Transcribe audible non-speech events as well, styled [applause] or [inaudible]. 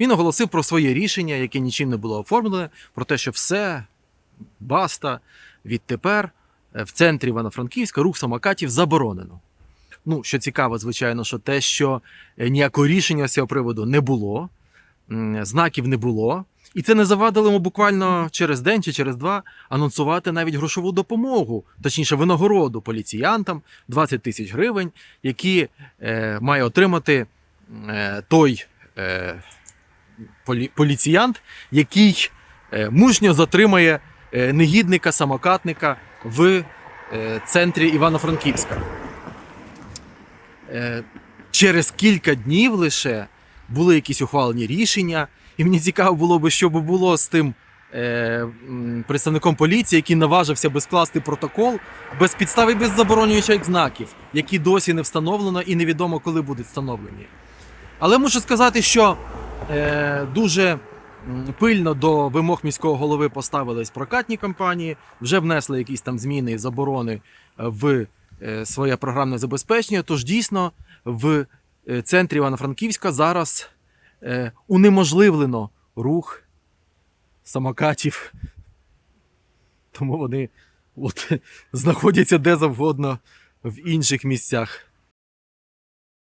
Він оголосив про своє рішення, яке нічим не було оформлене, про те, що все, баста, відтепер е, в центрі Івано-Франківська рух самокатів заборонено. Ну, що цікаво, звичайно, що те, що е, ніякого рішення з цього приводу не було, знаків не було. І це не завадило йому буквально через день чи через два анонсувати навіть грошову допомогу, точніше, винагороду поліціянтам 20 тисяч гривень, які е, має отримати е, той е, полі, поліціянт, який е, мужньо затримає е, негідника, самокатника в е, центрі Івано-Франківська. Через кілька днів лише були якісь ухвалені рішення, і мені цікаво було би, що би було з тим е, представником поліції, який наважився би скласти протокол без підстав і без заборонюючих знаків, які досі не встановлено і невідомо, коли будуть встановлені. Але мушу сказати, що дуже пильно до вимог міського голови поставились прокатні компанії, вже внесли якісь там зміни і заборони е, в е, своє програмне забезпечення. Тож дійсно в е, центрі Івано-Франківська зараз е, унеможливлено рух самокатів. Тому вони от, [laughs] знаходяться де завгодно в інших місцях.